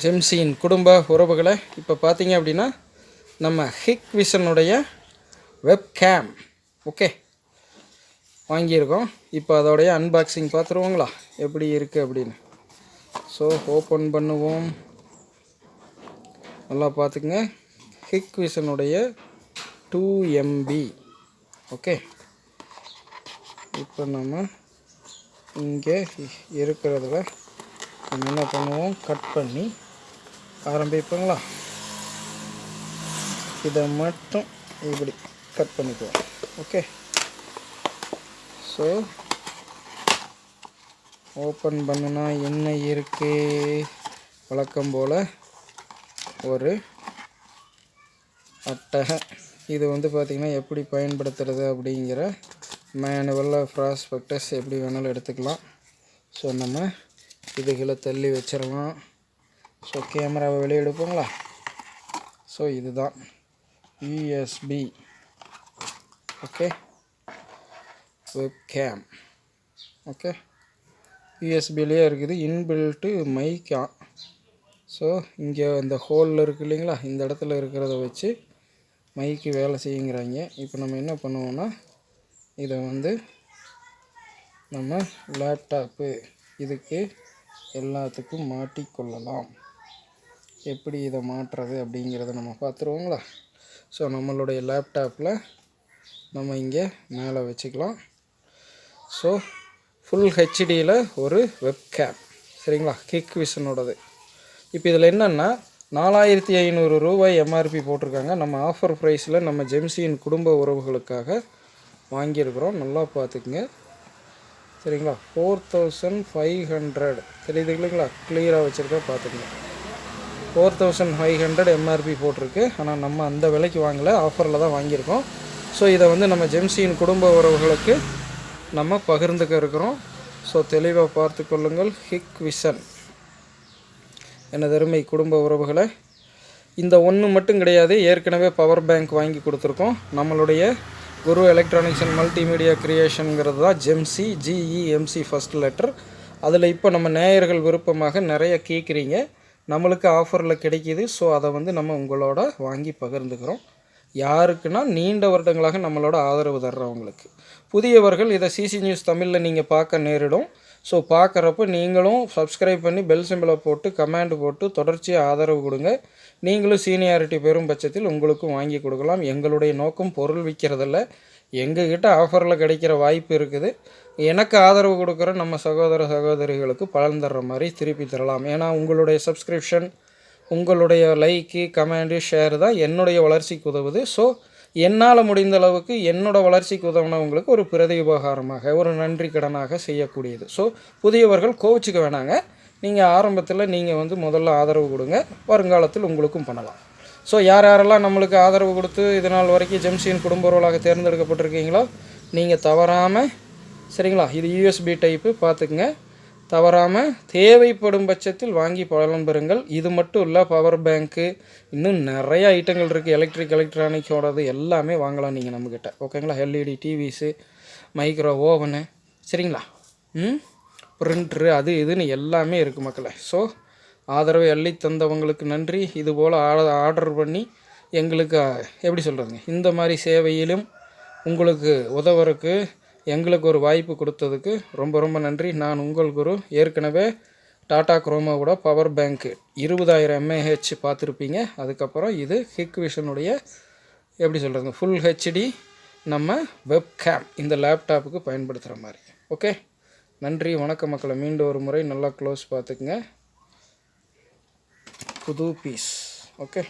ஜெம்சியின் குடும்ப உறவுகளை இப்போ பார்த்தீங்க அப்படின்னா நம்ம ஹிக் விஷனுடைய வெப்கேம் ஓகே வாங்கியிருக்கோம். இப்போ அதோடைய அன்பாக்சிங் பார்த்துருவோங்களா எப்படி இருக்குது அப்படின்னு. ஸோ ஓப்பன் பண்ணுவோம். நல்லா பார்த்துக்குங்க ஹிக் விஷனுடைய டூ எம்பி ஓகே இப்போ நம்ம இங்கே இருக்கிறதுல என்ன பண்ணுவோம்? கட் பண்ணி ஆரம்பிப்போங்களா? இதை மட்டும் இப்படி கட் பண்ணிக்குவோம். ஓகே ஸோ ஓப்பன் பண்ணுனா என்ன இருக்கு? வழக்கம் போல் ஒரு அட்டகை. இது வந்து பார்த்திங்கன்னா எப்படி பயன்படுத்துறது அப்படிங்கிற மேனுவலில் ப்ராஸ்பெக்டஸ் எப்படி வேணாலும் எடுத்துக்கலாம். ஸோ நம்ம இதுகளை தள்ளி வச்சிடலாம். ஸோ கேமராவை வெளியே எடுப்போங்களா ஸோ இதுதான் யூஎஸ்பி ஓகே வெப்கேம் ஓகே யூஎஸ்பிலேயே இருக்குது. இன்பில்ட்டு மைக்கா ஸோ இங்கே இந்த ஹோலில் இருக்குது இல்லைங்களா? இந்த இடத்துல இருக்கிறத வச்சு மைக்கு வேலை செய்யுங்கிறாங்க. இப்போ நம்ம என்ன பண்ணுவோம்னா இதை வந்து நம்ம லேப்டாப்பு இதுக்கு எல்லாத்துக்கும் மாட்டிக்கொள்ளலாம். எப்படி இதை மாற்றுறது அப்படிங்கிறத நம்ம பார்த்துருவோங்களா? ஸோ நம்மளுடைய லேப்டாப்பில் நம்ம இங்கே மேலே வச்சுக்கலாம். ஸோ ஃபுல் ஹெச்டியில் ஒரு வெப்கேம் சரிங்களா? கிக் விஷனோடது இப்போ இதில் என்னென்னா நாலாயிரத்தி ஐநூறு ரூபாய் எம்ஆர்பி போட்டிருக்காங்க. நம்ம ஆஃபர் ப்ரைஸில் நம்ம ஜெம்சியின் குடும்ப உறவுகளுக்காக வாங்கியிருக்கிறோம். நல்லா பார்த்துக்குங்க. சரிங்களா? ஃபோர் தௌசண்ட் ஃபைவ் ஹண்ட்ரட் தெரியுது இல்லைங்களா? கிளியராக வச்சுருக்கேன் பார்த்துக்குங்க. Four thousand five hundred MRP போட்டிருக்கு. ஆனால் நம்ம அந்த விலைக்கு வாங்கலை. ஆஃபரில் தான் வாங்கியிருக்கோம். ஸோ இதை வந்து நம்ம ஜெம்சியின் குடும்ப உறவுகளுக்கு நம்ம பகிர்ந்துக்க இருக்கிறோம். ஸோ தெளிவாக பார்த்து கொள்ளுங்கள். ஹிக் விசன் எனது அருமை குடும்ப உறவுகளை. இந்த ஒன்று மட்டும் கிடையாது. ஏற்கனவே பவர் பேங்க் வாங்கி கொடுத்துருக்கோம். நம்மளுடைய குரு எலக்ட்ரானிக்ஸ் அண்ட் மல்டிமீடியா கிரியேஷனுங்கிறது தான் ஜெம்சி ஜிஇஎம்சி ஃபஸ்ட் லெட்டர் அதில் இப்போ நம்ம நேயர்கள் விருப்பமாக நிறைய கேட்குறீங்க. நம்மளுக்கு ஆஃபரில் கிடைக்கிது. ஸோ அதை வந்து நம்ம உங்களோட வாங்கி பகிர்ந்துக்கிறோம். யாருக்குன்னா நீண்ட வருடங்களாக நம்மளோட ஆதரவு தர்றவங்களுக்கு. புதியவர்கள் இதை சிசி நியூஸ் தமிழில் நீங்கள் பார்க்க நேரிடும். ஸோ பார்க்குறப்ப நீங்களும் சப்ஸ்கிரைப் பண்ணி பெல் சிம்பிளை போட்டு கமெண்ட் போட்டு தொடர்ச்சியாக ஆதரவு கொடுங்க. நீங்களும் சீனியாரிட்டி பெறும் பட்சத்தில் உங்களுக்கும் வாங்கி கொடுக்கலாம். எங்களுடைய நோக்கம் பொருள் விற்கிறதில்ல எங்ககிட்ட ஆஃபரில் கிடைக்கிற வாய்ப்பு இருக்குது. எனக்கு ஆதரவு கொடுக்குற நம்ம சகோதர சகோதரிகளுக்கு பலன் தர்ற மாதிரி திருப்பி தரலாம். ஏன்னா உங்களுடைய சப்ஸ்கிரிப்ஷன் உங்களுடைய லைக்கு கமெண்டு ஷேர் தான் என்னுடைய வளர்ச்சிக்கு உதவுது. ஸோ என்னால் முடிந்த அளவுக்கு என்னோடய வளர்ச்சிக்கு உதவினவங்களுக்கு ஒரு பிரதி உபகாரமாக ஒரு நன்றி கடனாக செய்யக்கூடியது. ஸோ புதியவர்கள் கோவிச்சுக்க வேணாங்க. நீங்கள் ஆரம்பத்தில் நீங்கள் வந்து முதல்ல ஆதரவு கொடுங்க. வருங்காலத்தில் உங்களுக்கும் பண்ணலாம். ஸோ யார் யாரெல்லாம் நம்மளுக்கு ஆதரவு கொடுத்து இது நாள் வரைக்கும் ஜெம்சியின் குடும்ப உறவுகளாக தேர்ந்தெடுக்கப்பட்டிருக்கீங்களோ நீங்கள் தவறாமல் சரிங்களா? இது யூஎஸ்பி டைப்பு பார்த்துக்குங்க. தவறாமல் தேவைப்படும் பட்சத்தில் வாங்கி பலன் பெறுங்கள். இது மட்டும் இல்லை பவர் பேங்க்கு இன்னும் நிறைய ஐட்டங்கள் இருக்குது எலக்ட்ரிக் எலக்ட்ரானிக்ஸோடது எல்லாமே வாங்கலாம் நீங்கள் நம்மக்கிட்ட ஓகேங்களா எல்இடி டிவிஸு மைக்ரோ ஓவனு சரிங்களா? ம்? பிரிண்ட்ரு அது இதுன்னு எல்லாமே இருக்குது மக்களை. ஸோ ஆதரவை அள்ளி தந்தவங்களுக்கு நன்றி. இதுபோல் ஆர்டர் பண்ணி எங்களுக்கு எப்படி சொல்கிறதுங்க இந்த மாதிரி சேவையிலும் உங்களுக்கு உதவுறதுக்கு எங்களுக்கு ஒரு வாய்ப்பு கொடுத்ததுக்கு ரொம்ப ரொம்ப நன்றி. நான் உங்கள் குரு. ஏற்கனவே டாடா குரோமாவோட பவர் பேங்க்கு இருபதாயிரம் எம்ஏஹெச் பார்த்துருப்பீங்க. அதுக்கப்புறம் இது ஹிக் விஷனுடைய எப்படி சொல்கிறதுங்க ஃபுல் ஹெச்டி நம்ம வெப்கேம் இந்த லேப்டாப்புக்கு பயன்படுத்துகிற மாதிரி. ஓகே நன்றி வணக்கம் மக்களை. மீண்டும் ஒரு முறை நல்லா க்ளோஸ் பார்த்துக்குங்க. புது பீஸ் ஓகே